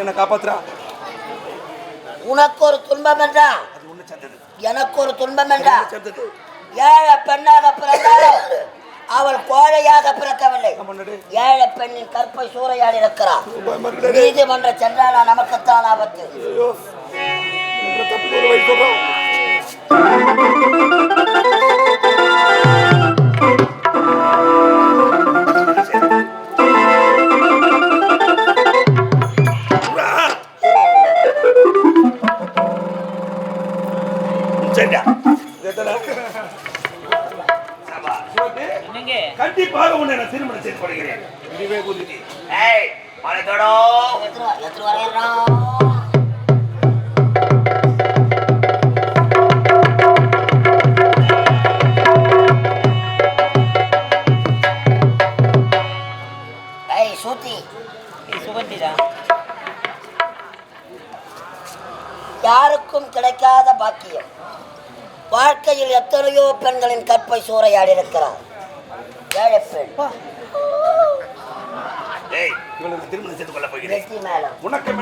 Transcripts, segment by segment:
என்ன காப்பாத்துறா. உனக்கு ஒரு துன்பம் என்றா? எனக்கு ஒரு துன்பம் என்றா? ஏழை பெண்ணாக பிறந்தாலும் அவள் கோழையாக பிறக்கவில்லை. ஏழை பெண்ணின் கற்பை சூறையாடி இருக்கிறார். நீதிமன்ற சென்றானா நமக்குத்தான் ஆபத்து. சரிடா கண்டிப்பாக உன்னை நான் திருமணம் செய்து கொள்கிறேன். இதுவே குருஜி ஏய் மலைத்தோடோ எத்தனை எத்தனை வரையறான் வாழ்க்கையில் எத்தனையோ பெண்களின் கற்பை சூறையாடி இருக்கிறார். ஏழை பெண். திருமணம் செய்து கொள்ள போகிறேன் உனக்கு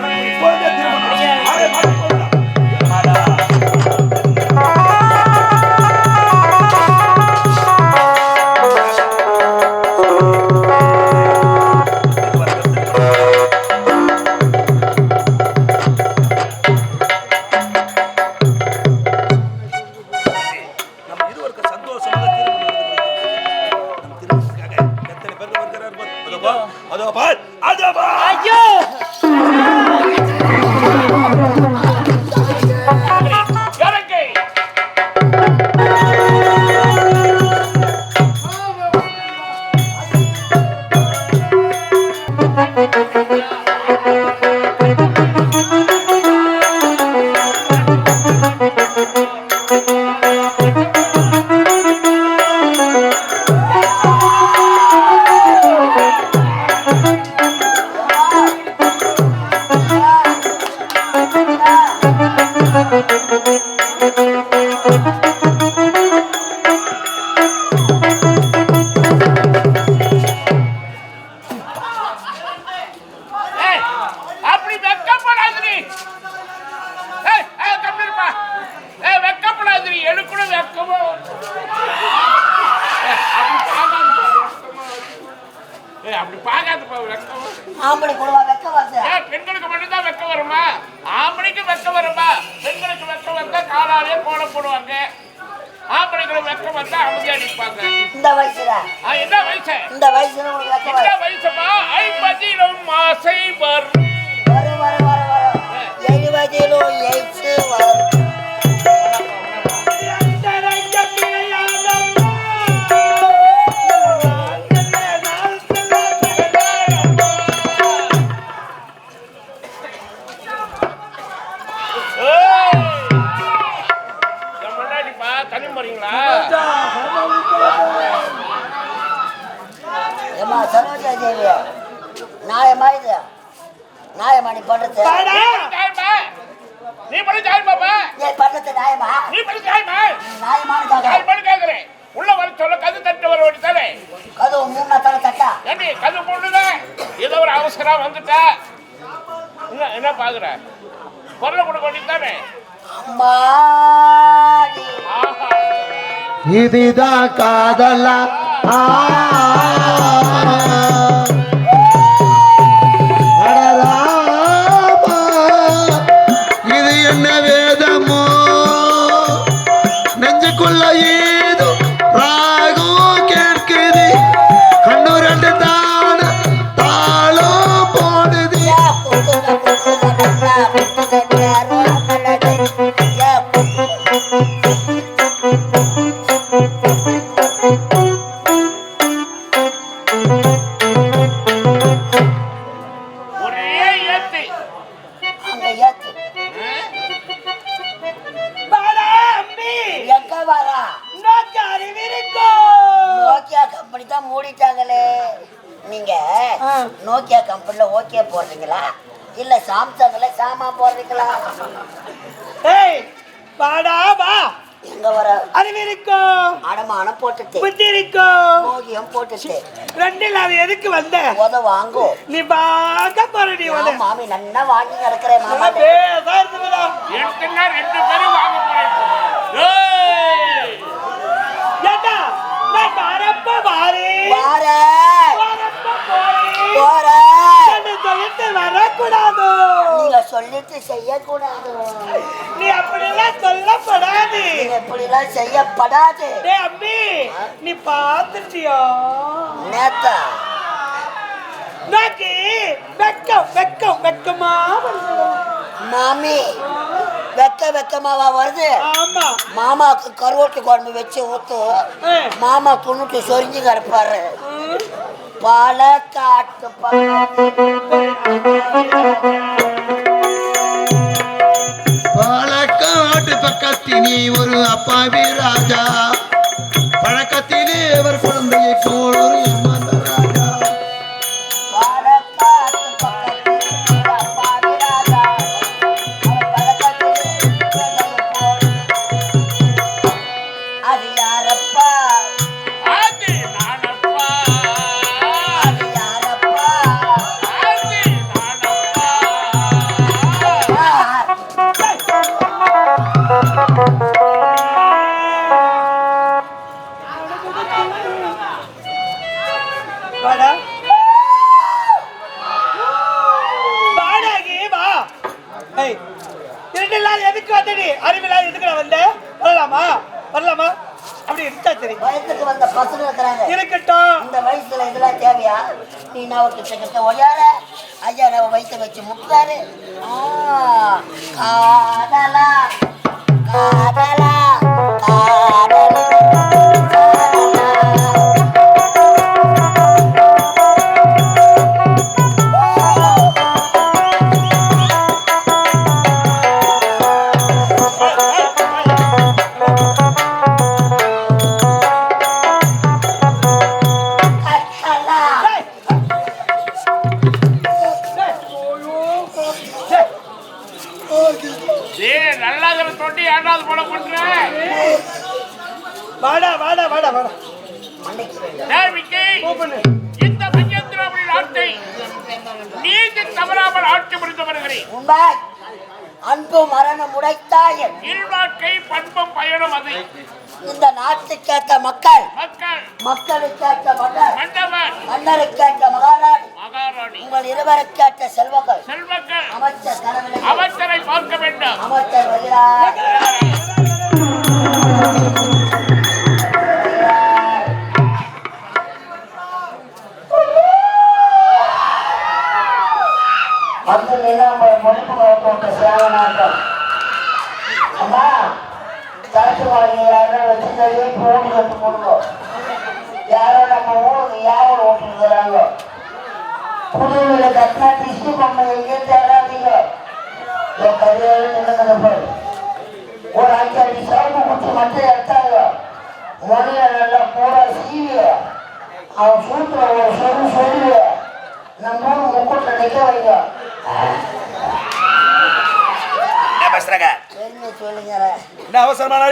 வருகிறார் பார். அதோ பார், அதோ பார், அதோ பார். ஐயோ அப்படி பார்க்காதப்பா வெக்கமா ஆம்பளை குழுவா வெக்க வருது ஏன் பெண்களுக்கு மட்டும்தான் வெக்க வருமா? ஆம்பளைக்கு வெக்க வருமா? பெண்களுக்கு வெக்க வந்தா காலாலே கோலம் போடுவாங்க. ஆம்பளைக்கு வெக்க வந்தா அமைதியா நிற்பாங்க. இந்த வயசுல. என்ன வயசு? இந்த வயசுல உங்களுக்கு வெக்க வயசுமா நீ பண்றது. நீ பண்ணி தாயமா? நீ பண்ணி தாயமாப்பா? நீ பண்றது நாயமா நீ பண்ணி கேட்க பண்ணி கேக்குறேன்? உள்ள வர சொல்ல கது தட்டு வர வேண்டியதானே கதவு மூணா தலை தட்டா? ஏண்டி கது போடுதான் ஏதோ ஒரு அவசரம் வந்துட்டா? என்ன என்ன பாக்குற? குரலை கொடுக்க வேண்டியதானே அம்மாடி ஆஹா. இதுதான் காதலா. ஆ. பண்ணவே நோக்கியா கம்பெனில ஓகே போடுறீங்களா? இல்ல சாம்சங்ல சாமான் போடுறீங்களா? ஏய் வாடா வா. எங்க வர? அறிவு இருக்கும் அடமானம் போட்டுட்டு. புத்தி இருக்கும் மோதியம் போட்டுட்டு. ரெண்டில் அது எதுக்கு வந்த? உத வாங்கோ. நீ பார்க்க போற நீ வந்து மாமி நன்னா வாங்கி கிடக்குறேன் மாமா. பேசா எடுத்துன்னா ரெண்டு பேரும் வாங்க போறேன் ஏய்! ஏண்டா நான் வரப்ப வாரி வார வரப்ப போறி போற என்று சொல்லிட்டு வரக்கூடாது நீங்க சொல்லிட்டு செய்யக்கூடாது. நீ அப்படிலாம் சொல்லப்படாது. நீங்க இப்படிலாம் செய்யப்படாது. டேய் நீ பார்த்துட்டியோ? நேத்தா. நாக்கி வெக்கம் வெக்கம் வெக்கமா. மாமி வெக்க வெக்கமாவா வருது? ஆமா. மாமாக்கு கருவாட்டு குழம்பு வச்சு ஊத்து மாமா துணுட்டு சொரிஞ்சு கிடப்பாரு. ம். பாலக்காட்டு பழக்கத்தினே ஒரு அப்பாவி ராஜா பழக்கத்திலே அவர் குழந்தையை வந்தடி அறிவில்லாம் எதுக்கு நான் வந்த வரலாமா? வரலாமா? அப்படி இருந்தா சரி வயசுக்கு வந்த பசங்க இருக்கிறாங்க. இருக்கட்டும். இந்த வயசுல இதெல்லாம் தேவையா? நீ நான் கிட்ட கிட்ட ஒய்யார ஐயா நம்ம வயிற்ற வச்சு காதலா காதலா. காதலா. ஏய் நல்லாதர தொட்டி ஏண்டாவது போட பண்றேன் வாடா வாடா வாடா வாடா. தேவிக்கு கூப்பிடு இந்த பஞ்சத்திராமணி நாட்டை நீதி தவறாமல் ஆட்சி புரிந்து வருகிறேன். உண்மை அன்பு மரணம் உடைத்தாயின் இல்வாழ்க்கை பண்பும் பயணம் அது. இந்த நாட்டுக்கேற்ற மக்கள் மக்கள் மக்களுக்கேற்ற மன்னர் மன்னவன். மன்னருக்கேற்ற மகாராணி. மகாராணி உங்கள் இருவருக்கேற்ற செல்வங்கள் செல்வங்கள் அமைச்சர் அவசரை பார்க்க வேண்டும். அமைச்சர் வருகிறார். அம்மா தரத்து யாரோ வச்சு நிறைய போட்டு கட்டு போடுங்க யாரோ நம்ம ஊருக்கு ஓட்டுருக்குறாங்க புதுவையில பொம்மை எங்கேயும் தேடாதீங்க. என் கையால நின்னுக்கிற பாரு. ஒரு அஞ்சு அடி சிவப்பு குச்சி மட்டும் எடுத்தாங்க. மொழிய நல்லா பூரா சீவிய. அவன் சூத்துல ஒரு சொல்லு சொல்லுவ. நம்ம முக்கூட்டில் நிக்க வைங்க. என்ன சொல்லுங்க என்ன அவசரமான